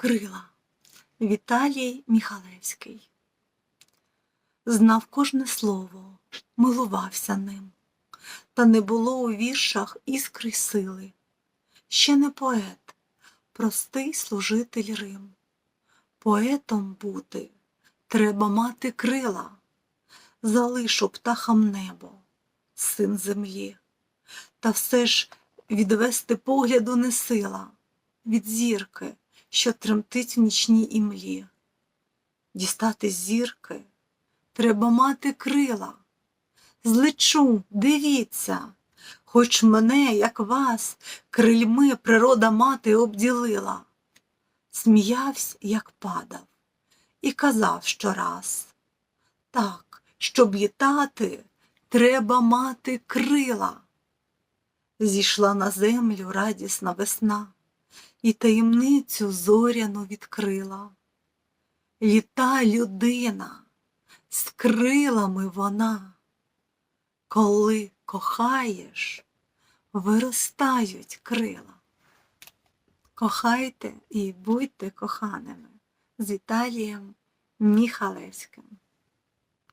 Крила. Віталій Міхалевський. Знав кожне слово, милувався ним, та не було у віршах іскри сили. Ще не поет, простий служитель Рим. Поетом бути треба мати крила, залишу птахам небо, син землі, та все ж відвести погляду не сила від зірки, що тремтить в нічній імлі. Дістати зірки треба мати крила. Злечу, дивіться, хоч мене, як вас, крильми природа мати обділила. Сміявсь, як падав, і казав щораз так, щоб літати, треба мати крила. Зійшла на землю радісна весна і таємницю зоряну відкрила. Літа людина, з крилами вона, коли кохаєш, виростають крила. Кохайте і будьте коханими з Віталієм Міхалевським.